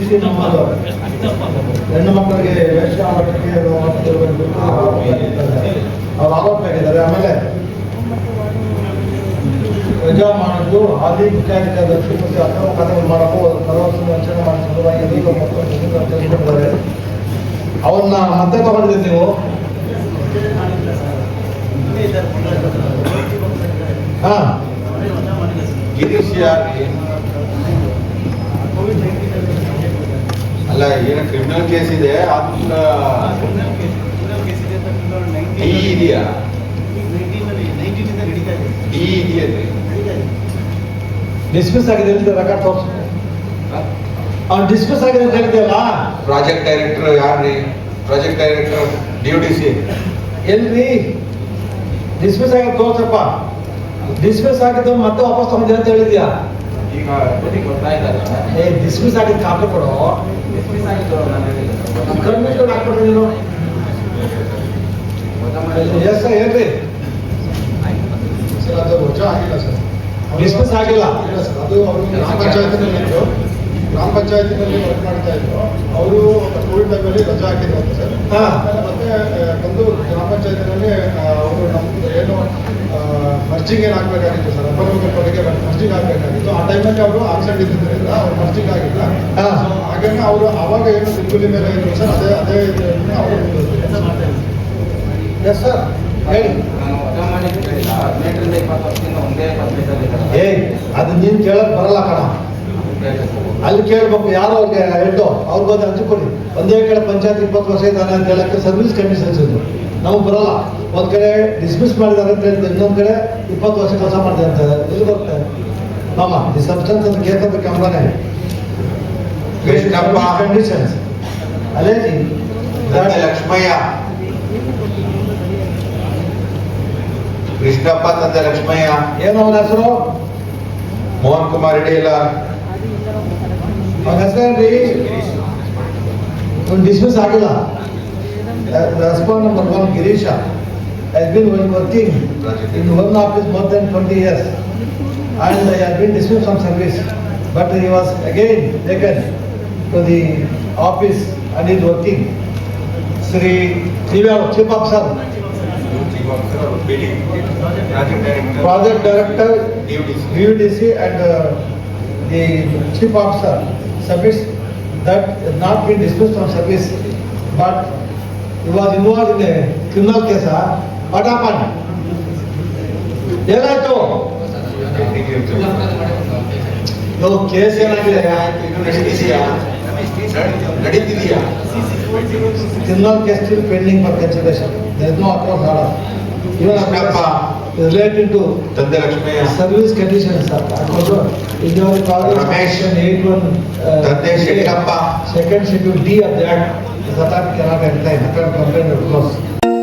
C ನಮ್ಮದು. ಹೆಣ್ಣು ಮಕ್ಕಳಿಗೆ ವೇಷ ಮಾಡ್ತಿರ್ಬೇಕು ಅವ್ರು ಆಗಿದ್ದಾರೆ. ಆಮೇಲೆ ಪ್ರಜಾ ಮಾಡಿದ್ದು ಹಾಲಿ ಮುಖ್ಯಾಧಿಕ ದಕ್ಷಿಣ ಮತ್ತು ಅಕ್ರಮ ಕಾರ್ಯಗಳು ಮಾಡಲು ಕಲವತ್ತು ವಂಚನೆ ಮಾಡಿ ಸಲುವಾಗಿ ಅವನ್ನ ಮತ್ತೆ ತಗೊಂಡಿದ್ದೀರಿ ನೀವು? ಹಾ. ಗಿರೀಶ್ ಯಾರ್ರಿ ಅಲ್ಲ ಏನು ಕ್ರಿಮಿನಲ್ ಕೇಸ್ ಇದೆ? ಅದನ್ನ ಡಿ ಇದೆಯಾ? ಡಿ ಇದೆಯಲ್ರಿ ಡಿಸ್ಮಿಸ್ ಆಗಿದೆ ಅಂತ ರೆಕಾರ್ಡ್ ತೋರಿಸು ಅವ್ನು ಡಿಸ್ಮಿಸ್ ಆಗಿದೆ ಅಂತ ಹೇಳಿದೆಯಲ್ಲ? ಪ್ರಾಜೆಕ್ಟ್ ಡೈರೆಕ್ಟರ್ ಯಾರ್ರಿ? Project director D D C ಎಲ್ರಿ? ಡಿಸ್ಮಿಸ್ ಆಗಿದೆ ತೋರ್ಸಪ್ಪ. ಡಿಸ್ಮಿಸ್ ಆಗಿದ್ದು ಮತ್ತೆ ವಾಪಸ್ ತಗೊಂಡಿದೆ ಅಂತ ಹೇಳಿದ್ಯಾ? ಈಗ ಗೊತ್ತಾಯ್ತಲ್ಲ ಏ ಡಿಸ್ಮಿಸ್ ಆಗಿದ್ದು ಕಾಪಿ ಕೊಡು. ಕಣ್ಮಿಟ್ಟು ಹಾಕ್ಬಿಡ್ರಿ ನೀನು ಎಸ್ ಸರ್ ಹೇಳ್ರಿ. ಸರ್ ಅದು ವಜಾ ಆಗಿಲ್ಲ ಸರ್ ಡಿಸ್ಮಿಸ್ ಆಗಿಲ್ಲ? ಇಲ್ಲ ಸರ್ ಅದು ಅವರು ಗ್ರಾಮ ಪಂಚಾಯತಿನಲ್ಲಿ ಇದ್ರು. ಗ್ರಾಮ ಪಂಚಾಯತಿನಲ್ಲಿ ವರ್ಕ್ ಮಾಡ್ತಾ ಇದ್ರು. ಅವರು ಕೋವಿಡ್ ಟೈಮಲ್ಲಿ ರಜಾ ಹಾಕಿದ್ರು ಅಂತ ಸರ್ ಹಾ. ಆಮೇಲೆ ಮತ್ತೆ ಬಂದು ಗ್ರಾಮ ಪಂಚಾಯತಿನಲ್ಲಿ ಅವರು ನಮ್ದು ಏನು ಮರ್ಜಿಂಗ್ ಏನು ಆಗಬೇಕಾಗಿತ್ತು ಸರ್? ಅಪರೋಗರಿಗೆ ಮರ್ಜಿಂಗ್ ಆಗಬೇಕಾಗಿತ್ತು. ಆ ಟೈಮಲ್ಲಿ ಅವರು ಆಬ್ಸೆಂಟ್ ಇದ್ದಿದ್ದರಿಂದ ಅವ್ರು ಮರ್ಜಿಂಗ್ ಆಗಿಲ್ಲ. ಸೊ ಹಾಗಾಗಿ ಅವರು ಅವಾಗ ಏನು ಸಿಂಗುಲಿ ಮೇಲೆ ಇದ್ರು ಸರ್ ಅದೇ ಅದೇ ಇದನ್ನ ಅವರು ಎಸ್ ಸರ್ ಹೇಳಿ. ಏಯ್ ಅದು ನೀನು ಕೇಳಕ್ ಬರಲ್ಲ ಕಣ. ಅಲ್ಲಿ ಕೇಳ್ಬೇಕು ಯಾರು ಅವ್ರಿಗೆ ಹೇಳ್ತೋ ಅವ್ರಿಗೆ ಹೋದ್ರೆ ಅರ್ಜಿ ಕೊಡಿ. ಒಂದೇ ಕಡೆ ಪಂಚಾಯತ್ ಇಪ್ಪತ್ತು ವರ್ಷ ಇದ್ದಾನೆ ಅಂತ ಹೇಳಕ್ಕೆ ಸರ್ವಿಸ್ ಕಂಡೀಷನ್ಸ್ ಇದು ನಮಗೆ ಬರಲ್ಲ. ಒಂದ್ ಕಡೆ ಡಿಸ್ಮಿಸ್ ಮಾಡಿದ್ದಾರೆ ಅಂತ ಹೇಳ್ತಾರೆ ಇನ್ನೊಂದ್ ಕಡೆ ಇಪ್ಪತ್ತು ವರ್ಷ ಕೆಲಸ ಮಾಡ್ತಾರೆ ಅಂತ ಎಲ್ಲಿ ಬರ್ತಾರೆ ಮಾಮ ದಿ ಸಬ್ಸ್ಟೆನ್ಸ್ ಅಂತ ಕಂಬನೇ ಕೃಷ್ಣಪ್ಪ. ಕಂಡೀಷನ್ಸ್ ಅಲ್ಲೇ ಲಕ್ಷ್ಮಯ್ಯ. ಕೃಷ್ಣಪ್ಪ ತಂದೆ ಲಕ್ಷ್ಮಯ್ಯ. ಏನು ಅವನ ಹೆಸರು? ಮೋಹನ್ ಕುಮಾರ್ ರೆಡ್ಡಿ ಇಲ್ಲ ಅವನ ಹೆಸರೇನ್ರಿ? ಒಂದು ಡಿಸ್ಮಿಸ್ ಆಗಿಲ್ಲ. The husband of Bhagwan Girisha. Has been working in one office more than 20 years. And he has been dismissed from service. But he was again taken to the office and is working. Sri Trivial Chief sir, Project Director, DUDC and uh, the Chief Officer service that has not been dismissed from service. But he was involved in ಪಟಾಪಟ್ criminal case, huh? what happened? ಏನಾಯ್ತು? ಇದು case ಏನಾಗಿದೆ? ನಡೀತಿದೆಯಾ? Criminal case pending for consideration there no across related to Dandalakshmi service conditions are part of it. It was part of section 81, uh, second schedule D of that. Satan cannot enter, Satan complained of course.